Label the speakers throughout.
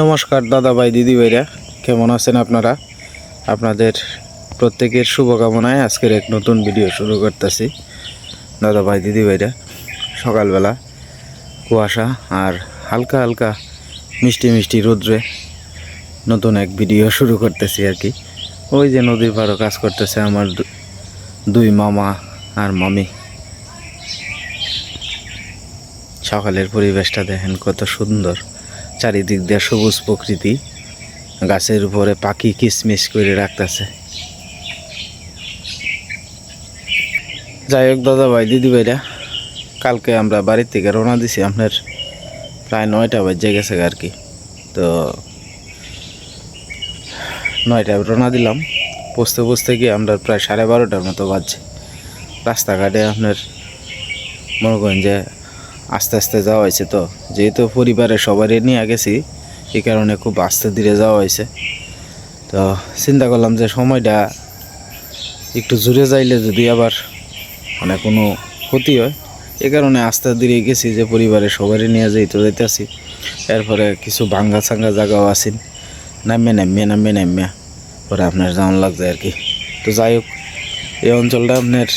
Speaker 1: নমস্কার দাদা ভাই, দিদি ভাইরা। কেমন আছেন আপনারা? আপনাদের প্রত্যেকের শুভকামনায় আজকের এক নতুন ভিডিও শুরু করতেছি। দাদা ভাই, দিদি ভাইরা, সকালবেলা কুয়াশা আর হালকা হালকা মিষ্টি মিষ্টি রোদ্রে নতুন এক ভিডিও শুরু করতেছি আর কি। ওই যে নদীর পাড়ও কাজ করতেছে আমার দুই মামা আর মামি। সকালের পরিবেশটা দেখেন কত সুন্দর। চারিদিক দিয়ে সবুজ প্রকৃতি। গাছের উপরে পাখি কিসমিস করে রাখতেছে। যাই হোক দাদা ভাই দিদি ভাইরা, কালকে আমরা বাড়ির থেকে রওনা দিছি। আপনার প্রায় নয়টা বাজে গেছে আর কি। তো নয়টায় রওনা দিলাম। পৌঁছতে পৌঁছতে গিয়ে আমরা প্রায় সাড়ে বারোটার মতো বাজছে। রাস্তাঘাটে আপনার মনে করেন যে আস্তে আস্তে যাওয়া হয়েছে তো। যেহেতু পরিবারের সবারই নিয়ে গেছি, এই কারণে খুব আস্তে ধীরে যাওয়া হয়েছে। তো চিন্তা করলাম যে সময়টা একটু জুড়ে যাইলে যদি আবার মানে কোনো ক্ষতি হয় এই কারণে আস্তে ধীরে গেছি যে পরিবারের সবারই নিয়ে যাই তো যাইতেছি। এরপরে কিছু ভাঙ্গা চাঙ্গা জায়গাও আছেন। নামে নামে নামে নামে পরে আপনার যাওয়ান লাগছে আর কি। তো যাই হোক, এই অঞ্চলটা আপনার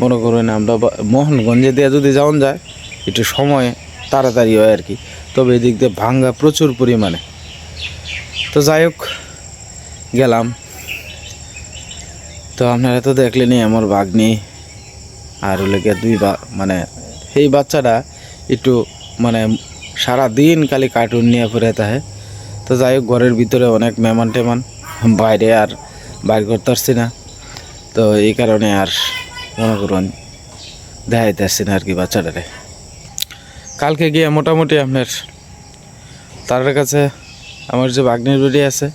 Speaker 1: মনে করুন আমরা মোহনগঞ্জে দিয়ে যদি যাওয়ান যায় একটু সময় তাড়াতাড়ি হয় আর কি। তবে এদিক দিয়ে ভাঙ্গা প্রচুর পরিমাণে। তো যাই হোক, গেলাম। তো আপনারা তো দেখলেনই আমার বাগনি আর হলে গিয়ে দুই বা মানে সেই বাচ্চাটা একটু মানে সারা দিন খালি কার্টুন নিয়ে পড়ে থাকে। তো যাই হোক, ঘরের ভিতরে অনেক মেহমান টেমান বাইরে আর বাইর করতে পারছি না। তো এই কারণে আর মনে করুন দেখাইতে আসছি না আর কি বাচ্চাটারে। কালকে গিয়ে মোটামুটি আপনার তার কাছে আমার যে বাগ্নির বাড়ি আছে,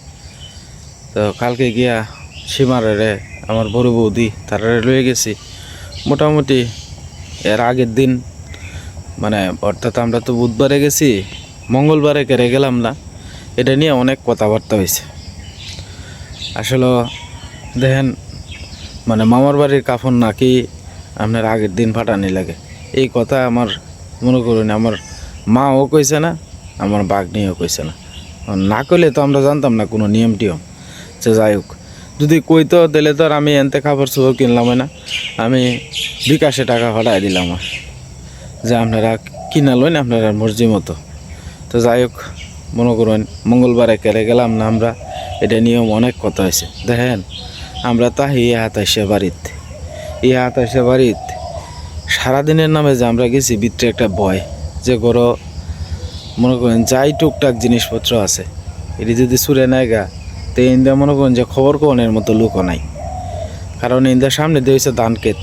Speaker 1: তো কালকে গিয়া সীমারে আমার বড় বৌদি তারা লয়ে গেছি। মোটামুটি এর আগের দিন মানে অর্থাৎ আমরা তো বুধবারে গেছি, মঙ্গলবারে কেড়ে গেলাম না, এটা নিয়ে অনেক কথাবার্তা হয়েছে। আসলে দেখেন মানে মামার বাড়ির কাফন নাকি আপনার আগের দিন ফাটানি লাগে। এই কথা আমার মনে করুন, আমার মাও কইছে না, আমার বাগনিও কইছে না। না কইলে তো আমরা জানতাম না কোনো নিয়ম টিয়ম। যে যাই হোক। যদি কইতো তাহলে তো আর আমি এনতে খাবার চোপড় কিনলাম না। আমি বিকাশে টাকা ফাটাই দিলাম। যে আপনারা কিনা লইন আপনারা মর্জি মতো। তো যাই হোক, মনে করুন, মঙ্গলবারে কেড়ে গেলাম না আমরা। এটা নিয়ম অনেক কথা হয়েছে। দেখেন, আমরা তাহি ইয়ে হাতাইশে বাড়িতে। ইয়ে হাতাইশে বাড়িতে সারাদিনের নামে যে আমরা গেছি, ভিতরে একটা ভয়। যে গরো, মনে করেন যাই টুকটাক জিনিসপত্র আছে, এটি যদি সুরে নেয় গা, তো ইন্দা মনে করেন যে খবর কোনের মতো লুকও নাই। কারণ ইন্দার সামনে দিয়ে হয়েছে ধান ক্ষেত।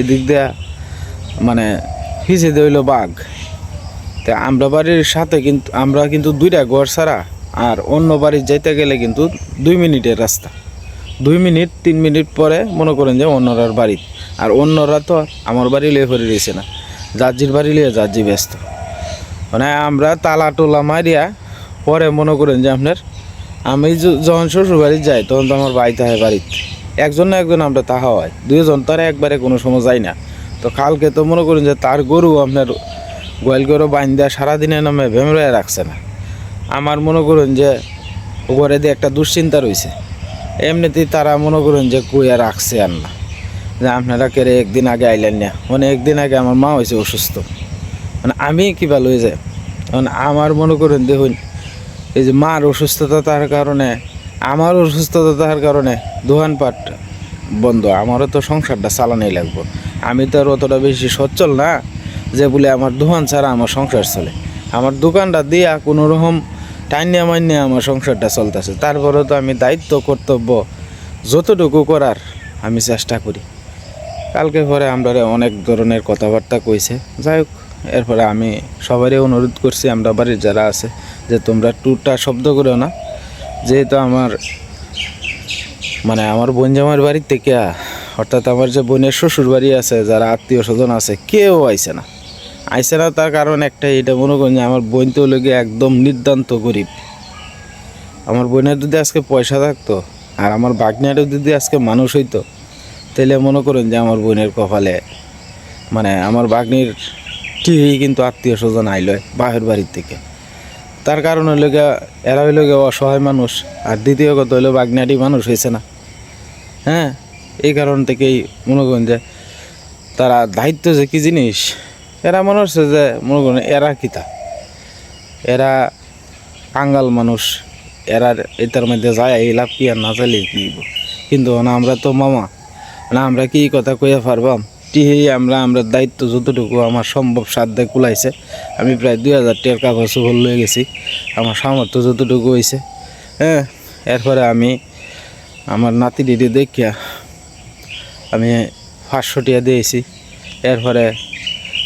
Speaker 1: এদিক দিয়া মানে পিছিয়ে দিয়ে বাঘ। তা আমরা বাড়ির সাথে কিন্তু, আমরা কিন্তু দুইটা ঘর ছাড়া, আর অন্য বাড়ির যাইতে গেলে কিন্তু দুই মিনিটের রাস্তা। দুই মিনিট, তিন মিনিট পরে মনে করেন যে অন্যরার বাড়ি। আর অন্যরা তো আমার বাড়ি লিয়ে ফেরে রয়েছে না। জাজির বাড়ি লিয়ে জাজি ব্যস্ত। মানে আমরা তালা টোলা মারিয়া পরে মনে করেন যে আপনার আমি যখন শ্বশুর বাড়ি যাই, তখন তো আমার বাড়িতে হয় বাড়িতে। একজন না একজন আমরা তাহা হয়। দুইজন তারা একবারে কোনো সময় যাই না। তো কালকে তো মনে করেন যে তার গরু আপনার গোয়াল গরু বাইন্দা সারাদিনের নামে ভেমরায় রাখছে না। আমার মনে করুন যে ঘরে দিয়ে একটা দুশ্চিন্তা রয়েছে। এমনিতেই তারা মনে করুন যে কুইয়া রাখছে আর না। যে আপনারা কেড়ে একদিন আগে আইলেন না? মানে একদিন আগে আমার মা হয়েছে অসুস্থ। মানে আমি কিবা লয়ে যায় মানে আমার মনে করেন দেখুন, এই যে মার অসুস্থতা তার কারণে, আমার অসুস্থতা তার কারণে দোকানপাট বন্ধ। আমারও তো সংসারটা চালানোই লাগবো। আমি তো আর অতটা বেশি সচ্ছল না যে বলে আমার দোকান ছাড়া আমার সংসার চলে। আমার দোকানটা দিয়া কোনো রকম টাইনিয়া মাইনিয়া আমার সংসারটা চলতেছে। তারপরেও তো আমি দায়িত্ব, কর্তব্য যতটুকু করার আমি চেষ্টা করি। কালকে পরে আমরা অনেক ধরনের কথাবার্তা কইছে। যাই হোক, এরপরে আমি সবারই অনুরোধ করছি, আমরা বাড়ির যারা আছে, যে তোমরা ট্যুরটা শব্দ করো না। যেহেতু আমার মানে আমার বোন জামার বাড়ির থেকে, অর্থাৎ আমার যে বোনের শ্বশুর বাড়ি আছে, যারা আত্মীয় স্বজন আছে, কেউ আইসে না। আইছে না তার কারণ একটাই, এটা মনে করেন যে আমার বোন তো লোকে একদম নির্দান্ত গরিব। আমার বোনের যদি আজকে পয়সা থাকতো, আর আমার বাগনারও যদি আজকে মানুষ হইতো তাহলে মনে করেন যে আমার বোনের কপালে মানে আমার বাগনির ঠিকই কিন্তু আত্মীয় স্বজন আইলয় বাহের বাড়ির থেকে। তার কারণ হইল এরা হইল অসহায় মানুষ, আর দ্বিতীয় কথা হইল বাগনাটি মানুষ হয়েছে না। হ্যাঁ এই কারণ থেকেই মনে করেন যে তারা দায়িত্ব যে কি জিনিস, এরা মনে হচ্ছে যে মনে করেন এরা কিতা এরা কাঙ্গাল মানুষ, এরা এটার মধ্যে যায় এই লাভ কি আর না চাইলে কিন্তু না, আমরা তো মামা। না, আমরা কি কথা কইয়া পারবাম? টিহি আমরা আমরা দায়িত্ব যতটুকু, আমার সম্ভব সাধ্যে কুলাইছে। আমি প্রায় দুই হাজার টাকার কাগজ চোপড় লয়ে গেছি। আমার সামর্থ্য যতটুকু হয়েছে হ্যাঁ এরপরে আমি আমার নাতি দিদি দেখিয়া আমি পাঁচশো দিয়েছি। এরপরে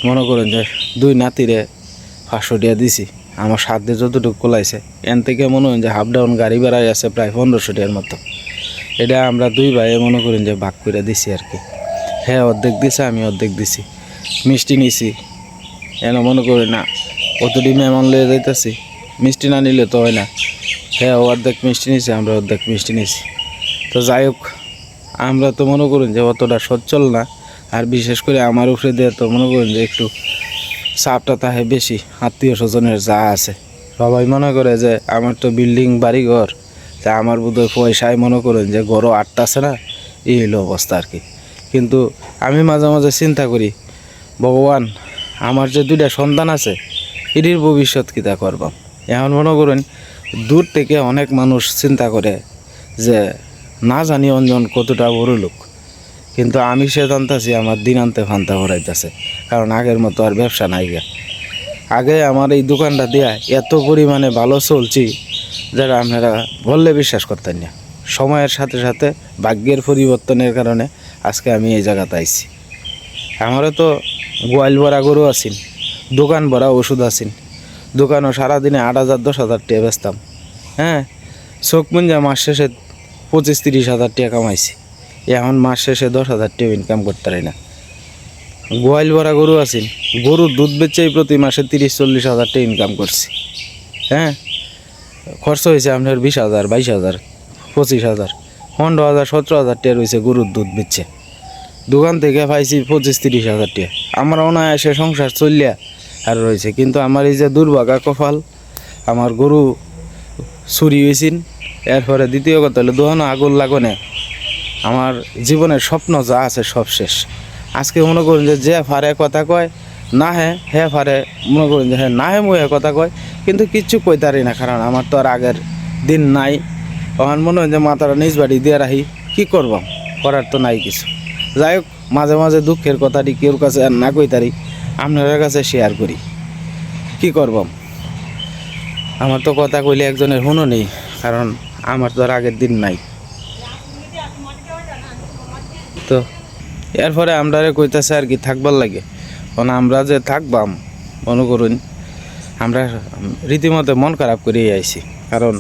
Speaker 1: মনে করেন যে দুই নাতিরে পাঁচশো দিছি। আমার সাধ্যে যতটুকু কোলাইছে। এন থেকে মনে হয় যে হাফ ডাউন গাড়ি বেড়াই আছে প্রায় পনেরোশো টাকার মতো। এটা আমরা দুই ভাই মনে করেন যে ভাগ করে দিছি আর কি। হ্যাঁ অর্ধেক দিছে, আমি অর্ধেক দিছি। মিষ্টি নিছি। এন মনে করি না অতটি মেহমান লয়ে যাইতেছি, মিষ্টি না নিলে তো হয় না। হ্যাঁ অর্ধেক মিষ্টি নিছে, আমরা অর্ধেক মিষ্টি নিছি। তো যাই হোক, আমরা তো মনে করেন যে অতটা সচ্ছল না, আর বিশেষ করে আমার উপরে দিয়ে তো মনে করেন যে একটু চাপটা তাহে বেশি আত্মীয় স্বজনের যা আছে। সবাই মনে করে যে আমার তো বিল্ডিং বাড়ি ঘর তা আমার বোধহয় পয়সায় মনে করেন যে গরো আটটাছে না, এই হলো অবস্থা আর কি। কিন্তু আমি মাঝে মাঝে চিন্তা করি, ভগবান, আমার যে দুইটা সন্তান আছে, এটির ভবিষ্যৎ কীটা করবাম? এখন মনে করেন, দূর থেকে অনেক মানুষ চিন্তা করে যে, না জানি অঞ্জন কতটা বড় লোক। কিন্তু আমি সে জানতাছি আমার দিন আনতে ফান্তা ভরাইতেছে, কারণ আগের মতো আর ব্যবসা নাই গা। আগে আমার এই দোকানটা দিয়া এত পরিমাণে ভালো চলছি যারা আপনারা বললে বিশ্বাস করতেন না। সময়ের সাথে সাথে ভাগ্যের পরিবর্তনের কারণে আজকে আমি এই জায়গাতে আইছি। আমারও তো গোয়াল ভরা গরু আছেন, দোকান ভরা ওষুধ আছেন, দোকানও সারাদিনে আট হাজার, দশ হাজার টাকা বেচতাম। হ্যাঁ চোখ মুঞ্জা মাস শেষে পঁচিশ, তিরিশ হাজার টাকা কামাইছি। এখন মাস শেষে দশ হাজার টাকা ইনকাম করতে পারি না। গোয়াল ভরা গরু আছেন, গরুর দুধ বেচেই প্রতি মাসে তিরিশ, চল্লিশ হাজার টাকা ইনকাম করছি। হ্যাঁ খরচ হয়েছে আপনার বিশ হাজার, বাইশ হাজার, পঁচিশ হাজার, পনেরো হাজার, সতেরো হাজার টাকা রয়েছে গরুর দুধ বেচছে। দোকান থেকে পাইছি পঁচিশ তিরিশ হাজার টাকা। আমার অনায়াসে সংসার চলিয়া আর রয়েছে, কিন্তু আমার এই যে দুর্ভাগা কপাল, আমার গরু চুরি হয়েছিল এরপরে দ্বিতীয় কথা হলো দোকানও আগুন লাগনে। আমার জীবনের স্বপ্ন যা আছে সব শেষ। আজকে মনে করুন যে যে ফারে কথা কয়, না হে হে ফারে মনে করুন যে হ্যাঁ না হে মুহে কথা কয় কিন্তু কিচ্ছু কইতারি না, কারণ আমার তো আর আগের দিন নাই। তখন মনে হয় যে মাথাটা নিজ বাড়ি দিয়ে রাখি, কী করব? করার তো নাই কিছু। যাই হোক, মাঝে মাঝে দুঃখের কথাটি কেউর কাছে আর না কইতারি আপনার কাছে শেয়ার করি। কি করব? আমার তো কথা কইলে একজনের হুনো নেই, কারণ আমার তো আর আগের দিন নাই। তো, এরপরে আমরা কইতাছে আর কি, থাকবার লাগে। কারণ আমরা যে থাকবাম, মনে করুন আমরা রীতিমতো মন খারাপ করে আইছি। কারণ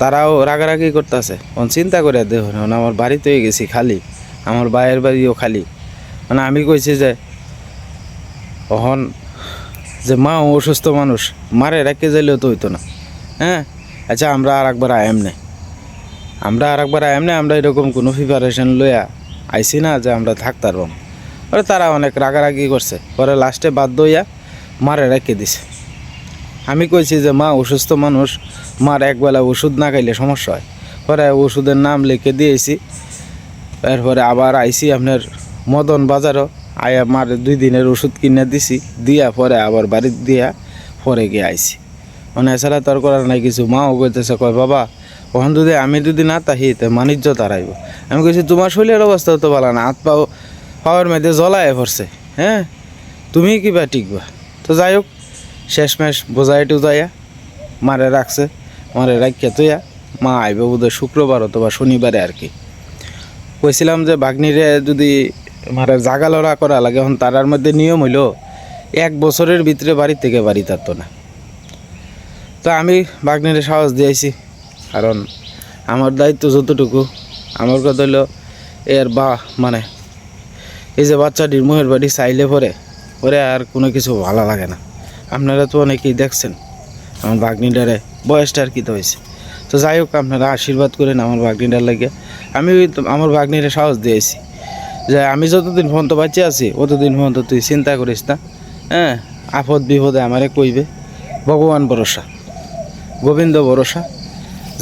Speaker 1: তারাও রাগারাগি করতেছে। অন চিন্তা করে দেখুন আমার বাড়িতে হয়ে গেছি খালি, আমার বাইরের বাড়িও খালি। মানে আমি কইছি যে, অহন যে মা অসুস্থ মানুষ, মারে রেখে যাইলেও তো হইতো না। হ্যাঁ? আচ্ছা আমরা আর একবার আয়াম নেই আমরা আর একবার আয়াম নেই আমরা এরকম কোনো প্রিপারেশন লইয়া আইছি না যে আমরা থাকতে পারবাম পরে তারা অনেক রাগারাগি করছে। পরে লাস্টে বাধ্য হইয়া মারে রেখে দিছে। আমি কইছি যে, মা, অসুস্থ মানুষ, মার একবেলা ওষুধ না খাইলে সমস্যা হয়। পরে ওষুধের নাম লিখে দিয়েছি। এরপরে আবার আইছি আপনার মদন বাজারও। আয়া মার দুই দিনের ওষুধ কিনে দিছি। দিয়া পরে আবার বাড়িতে দিয়া পরে গিয়ে আইছি। মানে এছাড়া তোর করার নাই কিছু। মাও কইতেছে, কয়, বাবা, ওখান যদি আমি যদি না তাহি, তে মানিজ্য তারাইব। আমি কইছি, তোমার শরীরের অবস্থা তো ভালো না। হাত পাও পাওয়ার মধ্যে জ্বলায় পড়ছে হ্যাঁ? তুমি কিবা টিকবা যাই হোক, শেষমেশ বোঝাই টুজাইয়া মারে রাখছে, মারে রাখিয়া তুইয়া মা আইব বোধহয় শুক্রবার অথবা শনিবারে আর কি। কইছিলাম যে বাগনিরে যদি মারে জাগা লড়া করা লাগে, এখন তারার মধ্যে নিয়ম হইল, এক বছরের ভিতরে বাড়ি থেকে বাড়ি থাকতো না। তো আমি বাগনিরে সাহস দিয়েছি কারণ আমার দায়িত্ব যতটুকু, আমার কথা হইল, এর বা মানে এই যে বাচ্চাটির মুহের বাড়ি চাইলে পরে পরে আর কোনো কিছু ভালো লাগে না। আপনারা তো অনেকেই দেখছেন, আমার বাগনিটারে বয়সটা আর কি তো হয়েছে। তো যাই হোক, আপনারা আশীর্বাদ করেন আমার বাগনিটার লাগে। আমি তো, আমার বাগনিরে সাহস দিয়েছি যে আমি যতদিন পর্যন্ত বাঁচে আছি, অতদিন পর্যন্ত তুই চিন্তা করিস না। হ্যাঁ আপদ বিপদে আমারে কইবে। ভগবান ভরসা, গোবিন্দ ভরসা।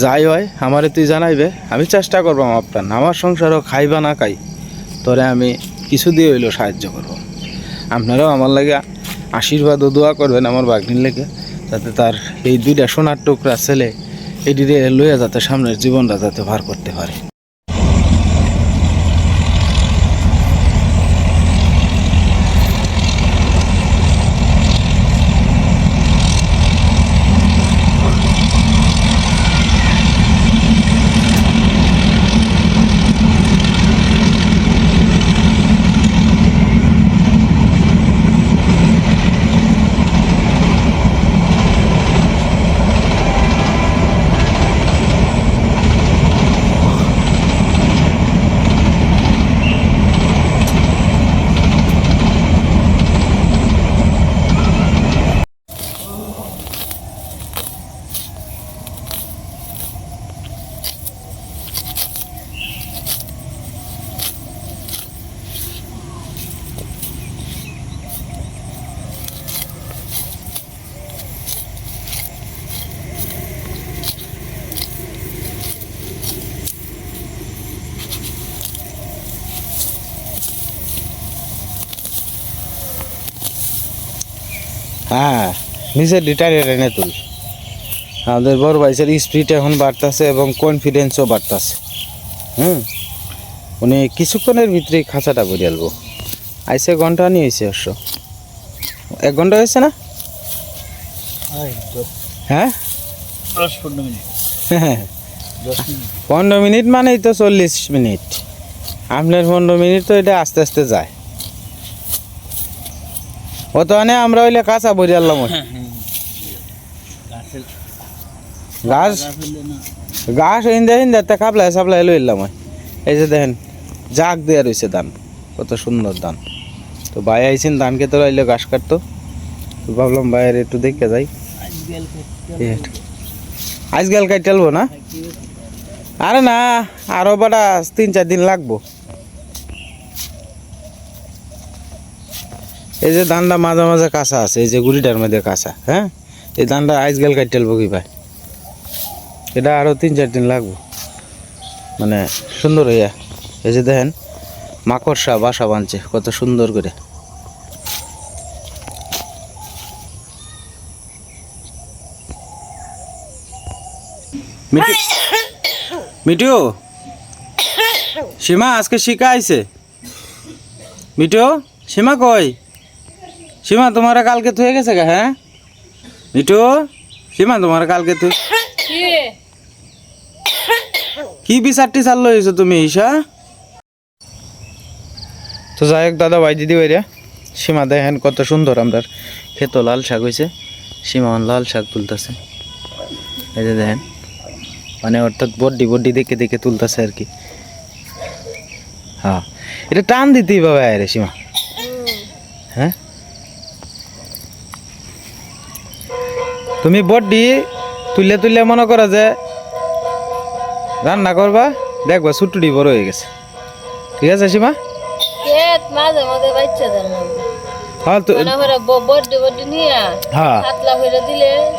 Speaker 1: যাই হয়, আমারে তুই জানাইবে। আমি চেষ্টা করব আপনার আমার সংসারও খাইবা না খাই, তোরে আমি কিছু দিয়ে হইলেও সাহায্য করব। আপনারাও আমার লাগে আশীর্বাদ ও দোয়া করবেন আমার বাগনির লেগে, যাতে তার এই দুইটা সোনার টুকরা ছেলে এটি লইয়া যাতে সামনের জীবনটা যাতে ভার করতে পারে। হ্যাঁ নিজের রিটায়ার এনে তুল। আমাদের বড় ভাইসের স্পিড এখন বাড়তেছে এবং কনফিডেন্সও বাড়তেছে। হুম? উনি কিছুক্ষণের ভিতরে খাঁচাটা ভরে আলবো আইসে ঘণ্টা নিয়ে হয়েছে অবশ্য এক ঘণ্টা হয়েছে না? হ্যাঁ?
Speaker 2: দশ পনেরো মিনিট।
Speaker 1: হ্যাঁ। পনেরো মিনিট মানেই তো চল্লিশ মিনিট। আপনার পনেরো মিনিট তো এটা আস্তে আস্তে যায়। ও তো মানে আমরা হইলে কাঁচা ভরে আনলাম গাছ
Speaker 2: গাছ
Speaker 1: হিন্দে হিন্দে কাপলাই সাপলাই লইলাম ওই। এই যে দেখেন, জাগ দেওয়া রয়েছে ধান, কত সুন্দর ধান। তো ভাই আইছেন, ধান খেতে রইলে ঘাস কাটতো। তো ভাবলাম ভাইয়ের একটু দেখে যাই।
Speaker 2: আজকাল
Speaker 1: এই আর কি। আজকাল কাইটালবো না? আরে না, আরও বাটা তিন চার দিন লাগবো। এই যে ধানটা মাঝে মাঝে কাঁচা আছে, এই যে গুড়িটার মধ্যে কাঁচা হ্যাঁ? এই ধানটা আজকাল কাইটালবো কি ভাই? এটা আরও তিন চার দিন লাগবো। মানে সুন্দর হইয়া। এই যে দেখেন, মাকড়সা বাসা বাঁধছে কত সুন্দর করে। মিঠু সীমা, আজকে শিকা আইছে। মিঠু, সীমা কই? সীমা তোমার কালকে থুয়ে গেছে গা হ্যাঁ? মিঠু সীমা তোমার কালকে তুই কি? বিচার টিচার লইছো তুমি ঈশা? তো যাই হোক দাদা ভাই দিদি ভাইরা সীমা দেখেন কত সুন্দর আমরা খেতো লাল শাক হয়েছে সীমা লাল শাক তুলতেছে। এই যে দেখেন মানে অর্থাৎ বড্ডি বড্ডি দেখে দেখে তুলতেছে আর কি। হ্যাঁ এটা টান দিতেই পাবে আরে সীমা। তুমি বড্ডি তুললে তুললে মনে করো যে রান্না করবা দেখবা ছুটুটি বড় হয়ে গেছে। ঠিক আছে সীমা?
Speaker 3: ক্ষেত মাঝে মাঝে বাচ্চা দেন।
Speaker 1: হ্যাঁ তো
Speaker 3: করে
Speaker 1: হ্যাঁ।
Speaker 3: করে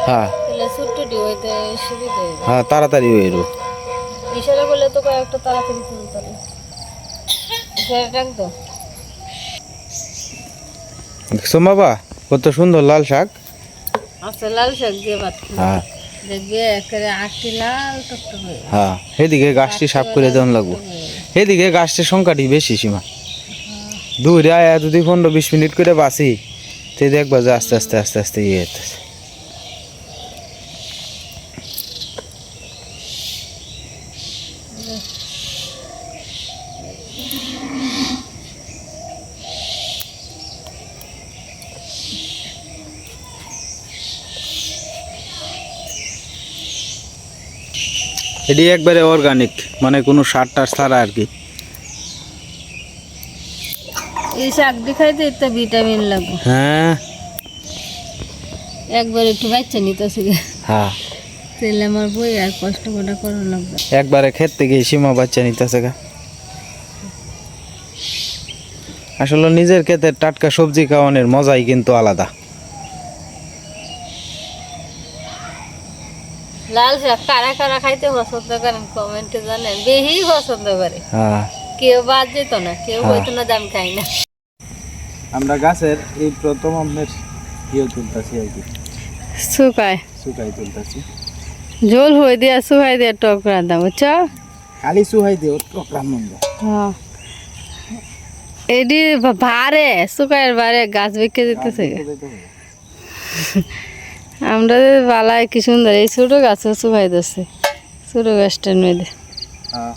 Speaker 1: হ্যাঁ।
Speaker 3: তাহলে ছুট্টুটি হইতে সুবিধা
Speaker 1: হ্যাঁ তাড়াতাড়ি হয়ে যাব।
Speaker 3: ইশারা করলে তো কয়েকটা তাড়াতাড়ি ইশারা
Speaker 1: দেখছ বাবা কত সুন্দর লাল শাক। হ্যাঁ।
Speaker 3: হয়ে।
Speaker 1: হ্যাঁ সেদিকে গাছটি সাফ করে দেওয়ান লাগবো। সেদিকে গাছটির সংখ্যাটি বেশি সীমা। দূরে আয়া যদি পনেরো বিশ মিনিট করে বাসি তে দেখবা যে আস্তে আস্তে আস্তে আস্তে ইয়ে এটি একবারে অর্গানিক মানে কোনো সার টার ছাড়া আর কি।
Speaker 3: এই শাক দিয়ে খাইতে একটা ভিটামিন লাগবে।
Speaker 1: হ্যাঁ।
Speaker 3: একবার একটু বাচ্চা নিতেছে।
Speaker 1: হ্যাঁ।
Speaker 3: তাহলে আমার বই আর কষ্ট করে করা লাগবে।
Speaker 1: একবারে ক্ষেত থেকে সীমা বাচ্চা নিতেছে গা। আসলে নিজের ক্ষেতের টাটকা সবজি খাওয়ানোর মজাই কিন্তু আলাদা।
Speaker 3: লাল শাক কারা কারা খাইতে পছন্দ করেন কমেন্টে জানেন। বেশি পছন্দ করে।
Speaker 1: হ্যাঁ।
Speaker 3: কেউ বাদ যেত না কেউ
Speaker 1: হ্যাঁ।
Speaker 3: হয়তো না দাম খাই না।
Speaker 1: আমরা গাছের এই প্রথম আপনার ইয়ে তুলতেছি আর কি।
Speaker 3: শুকায়।
Speaker 1: শুকাই তুলতেছি।
Speaker 3: ঝোল হয়ে দিয়া শুকাই দিয়া টক রান্না বুঝছ?
Speaker 1: খালি শুকাই দিও টকরাম মন্দ
Speaker 3: হ্যাঁ। এডি ভারে শুকায়ের বারে গাছ বিকে যেতেছে। আমরা বালায় কি সুন্দর এই ছোট গাছও শুকাই দিচ্ছে ছোট গাছটার মধ্যে।
Speaker 1: হ্যাঁ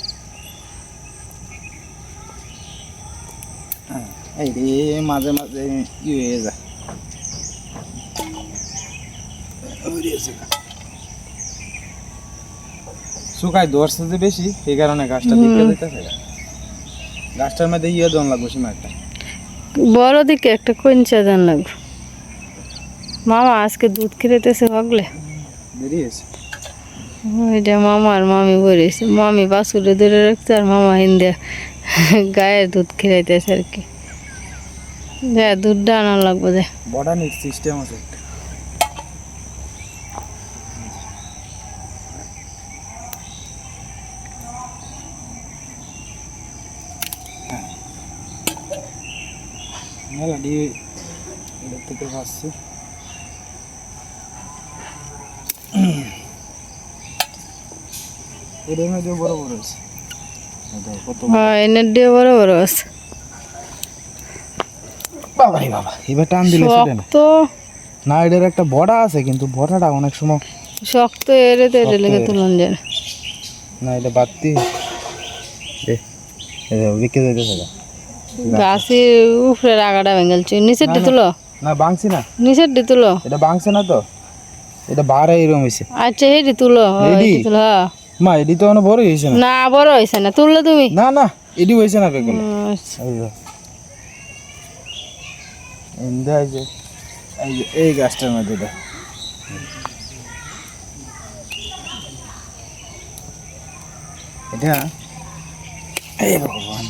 Speaker 1: এই রে মাঝে মাঝে ই হয়ে যায়? শুকাই ধরছে যে বেশি এই কারণে গাছটা দিকে দিতেছে। গাছটার মধ্যে ইয়ে দন লাগবে সীমা একটা
Speaker 3: বড় দিকে একটা কঞ্চা দান লাগবে। মামা আজকে দুধ খেতেছে
Speaker 1: দেরি হয়েছে
Speaker 3: ওইটা মামার মামি বলেছে মামি বাসুরে ধরে রাখছে আর মামা হিন্দে গায়ের দুধ খেলাইতেছে আর কি। যা দুধটা আনা লাগবে যা
Speaker 1: বর্ডার সিস্টেম আছে। হ্যাঁ। মেলাডি এটার থেকে পাচ্ছি এটার মধ্যে বড় বড় আছে।
Speaker 3: হ্যাঁ এনে দিয়ে বড় বড় আছে।
Speaker 1: বাবা বাবা এবার টান দিলে সেটা না। না এটার একটা বড়া আছে কিন্তু বড়াটা অনেক সময়
Speaker 3: শক্ত এরে তো এটা লেগে তুলন যায় না।
Speaker 1: না এটা বাড়তি। বিকে যাইতেছে
Speaker 3: গাছের উপরে রাগাটা ভেঙেলছে। নিচের ডি তুলো।
Speaker 1: না বাংছি না।
Speaker 3: নিচের ডি তুলো।
Speaker 1: এটা বাংছে না তো? এটা বারে এরকম হয়েছে
Speaker 3: আচ্ছা হেডি তুলো। তুলো হ্যাঁ।
Speaker 1: মা এডি তো অনেক বড় হয়েছে না?
Speaker 3: না বড় হয়েছে না। তুললে তুমি?
Speaker 1: না না এডি হয়েছে না বেগুলো
Speaker 3: আচ্ছা।
Speaker 1: এই এন্দা যে এই গাছটার মধ্যে দেখ এটা এই ভগবান।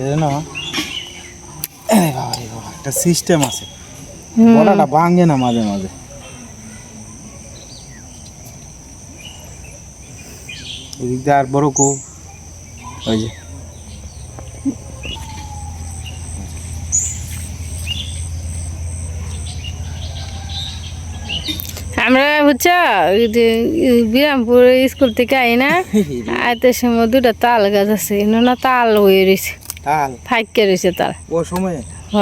Speaker 1: এটা বাবা রে বাবা একটা সিস্টেম আছে।
Speaker 3: হুম।
Speaker 1: ভাঙে না মাঝে মাঝে। এদিক দিয়ে আর বড় কো। ওই যে।
Speaker 3: আমরা বুঝছ বিরামপুর স্কুল থেকে আই না আইতে সময় দুটা তাল গাছ আছে না তাল হয়ে রয়েছে।
Speaker 1: তাল।
Speaker 3: ফাইকে রয়েছে তাল।
Speaker 1: ও সময়?
Speaker 3: হ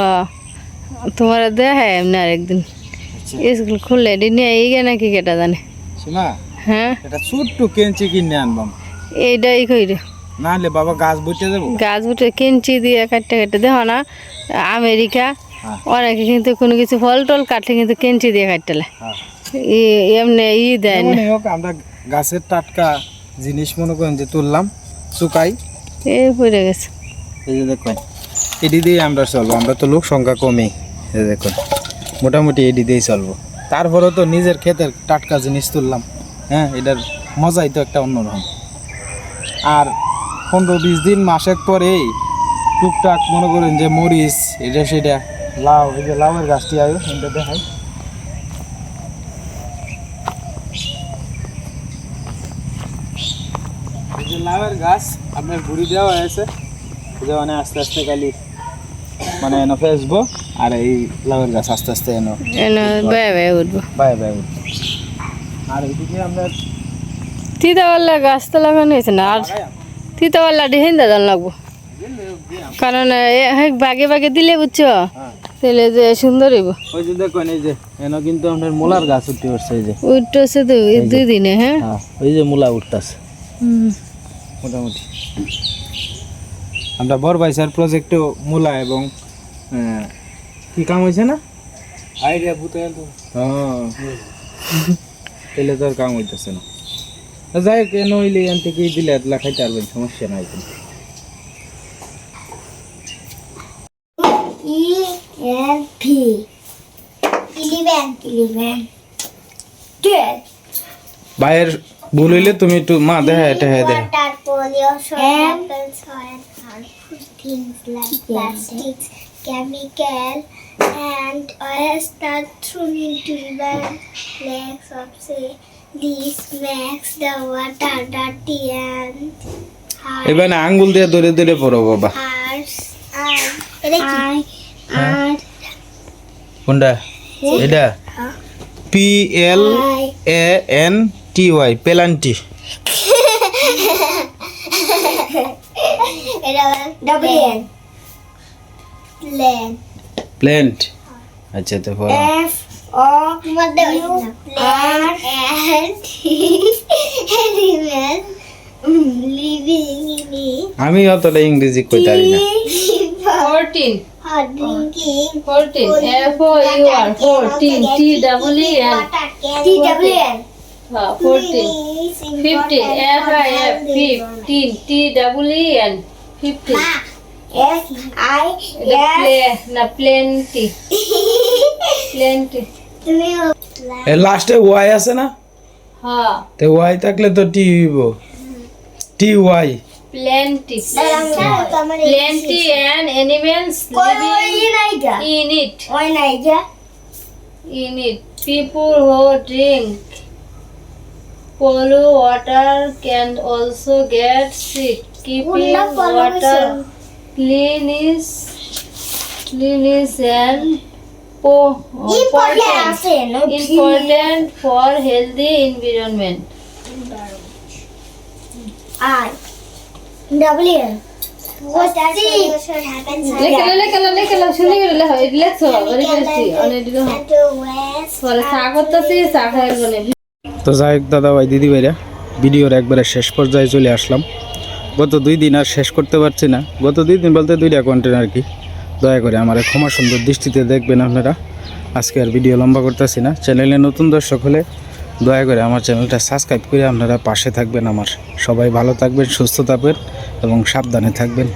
Speaker 3: তোমার দেখা এমনি আরেকদিন।
Speaker 1: আচ্ছা।
Speaker 3: স্কুল খুললে এটি নিয়ে এই গে নাকি কেটা জানে?
Speaker 1: সীমা
Speaker 3: হ্যাঁ।
Speaker 1: এটা ছোট্ট কেঞ্চি কিনে আনবাম।
Speaker 3: এইটাই কইরে।
Speaker 1: না হলে বাবা গাছ বুঝতে দেবো?
Speaker 3: গাছ বুটে কিনছি দিয়ে কাটতে কাটতে দেখো না আমেরিকা
Speaker 1: হ্যাঁ।
Speaker 3: অনেকে কিন্তু কোনো কিছু ফল টল কাটলে কিন্তু কেঞ্চি দিয়ে কাটতেলে
Speaker 1: হ্যাঁ।
Speaker 3: এমনি ই দেয় না।
Speaker 1: হোক আমরা গাছের টাটকা জিনিস মনে করেন যে তুললাম শুকাই।
Speaker 3: এই পড়ে গেছে।
Speaker 1: এডি দিয়ে আমরা চলবো। আমরা তো লোক সংখ্যা কমে দেখুন, মোটামুটি এডি দিয়েই চলবো। তারপরেও তো নিজের ক্ষেতের টাটকা জিনিস তুললাম। হ্যাঁ এটার মজাই তো একটা অন্যরকম। আর পনেরো বিশ দিন মাসের পরেই টুকটাক মনে করেন যে মরিচ, এটা সেটা, লাউ, এই যে লাউয়ের গাছটি আয়ো এটা দেখাই। এই যে লাউয়ের গাছ, আপনার ঘুরি দেওয়া হয়েছে। যে মানে আস্তে আস্তে খালি মানে এনে ফেসবো আর এই লাউয়ের গাছ আস্তে আস্তে এনে
Speaker 3: এনে বেয়ে বেয়ে উঠবো।
Speaker 1: বাই বাই আর এইদিকে আমরা
Speaker 3: তিতাওয়ালা গাছ তো লাগানো হয়েছে না আর তিতাওয়ালা ডিহিন দাদা লাগবো। কারণ বাগে বাগে দিলে বুঝছ?
Speaker 1: হ্যাঁ।
Speaker 3: তাহলে যে সুন্দর হইব।
Speaker 1: ওই যে দেখুন এই যে এনে কিন্তু আপনার মূলার গাছ উঠতে উঠছে এই যে।
Speaker 3: উঠতেছে তো দুই দিনে হ্যাঁ?
Speaker 1: হ্যাঁ ওই যে মূলা উঠতেছে। মোটামুটি। আমরা বরবাইসার প্রজেক্টেও মূলা এবং আহ, কি কাম হয়েছে না?
Speaker 2: আইডিয়া বুতে তো
Speaker 1: হ্যাঁ। তাহলে তো আর কাম হইতেছে না। যাই হোক এনে হইলে এন থেকে দিলে এতলা খাইতে পারবেন সমস্যা নাই কিন্তু. ভাইয়ের ভুল হইলে তুমি একটু মা দেখা এটা হ্যাঁ দেখা
Speaker 4: things like plastics, chemical, and oil start thrown into river, lakes of sea. This makes the water dirty and
Speaker 1: এবার না আঙ্গুল দিয়ে ধরে ধরে পড়ো বাবা কোনটা এটা P L A N T Y plenty
Speaker 4: double N. Land
Speaker 1: plant আচ্ছা তো পড়ো।
Speaker 4: F O U R and animal. living in it.
Speaker 1: আমি অতটা ইংরেজি কইতারি না।
Speaker 3: Fourteen
Speaker 4: Or drinking.
Speaker 3: Fourteen F O U R fourteen T double E N
Speaker 4: T W
Speaker 3: fifteen F I F fifteen T double E N fifteen
Speaker 4: F I
Speaker 3: এটা
Speaker 4: F.
Speaker 3: Play না plenty প্লেনটি
Speaker 4: তুমি
Speaker 1: লাস্টে ওয়াই আছে না?
Speaker 3: হ্যাঁ
Speaker 1: তো Y থাকলে তো টি হইব। টি ওয়াই
Speaker 3: অ্যানিমেলস লিভিং
Speaker 4: ওই নাইগা
Speaker 3: in it. In it. People who drink polluted water can also get sick. Keeping water clean is clean is and po- important important for healthy environment
Speaker 4: I W
Speaker 1: তো যাই হোক দাদা ভাই দিদি ভাইরা ভিডিওর একবারে শেষ পর্যায়ে চলে আসলাম গত দুই দিন আর শেষ করতে পারছি না। গত দুই দিন বলতে দুইটা কন্টেন্ট আর কি। দয়া করে আমার ক্ষমা সুন্দর দৃষ্টিতে দেখবেন আপনারা। আজকে আর ভিডিও লম্বা করতেছি না। চ্যানেলে নতুন দর্শক হলে দয়া করে আমার চ্যানেলটা সাবস্ক্রাইব করে আপনারা পাশে থাকবেন আমার। সবাই ভালো থাকবেন, সুস্থ থাকবেন এবং সাবধানে থাকবেন।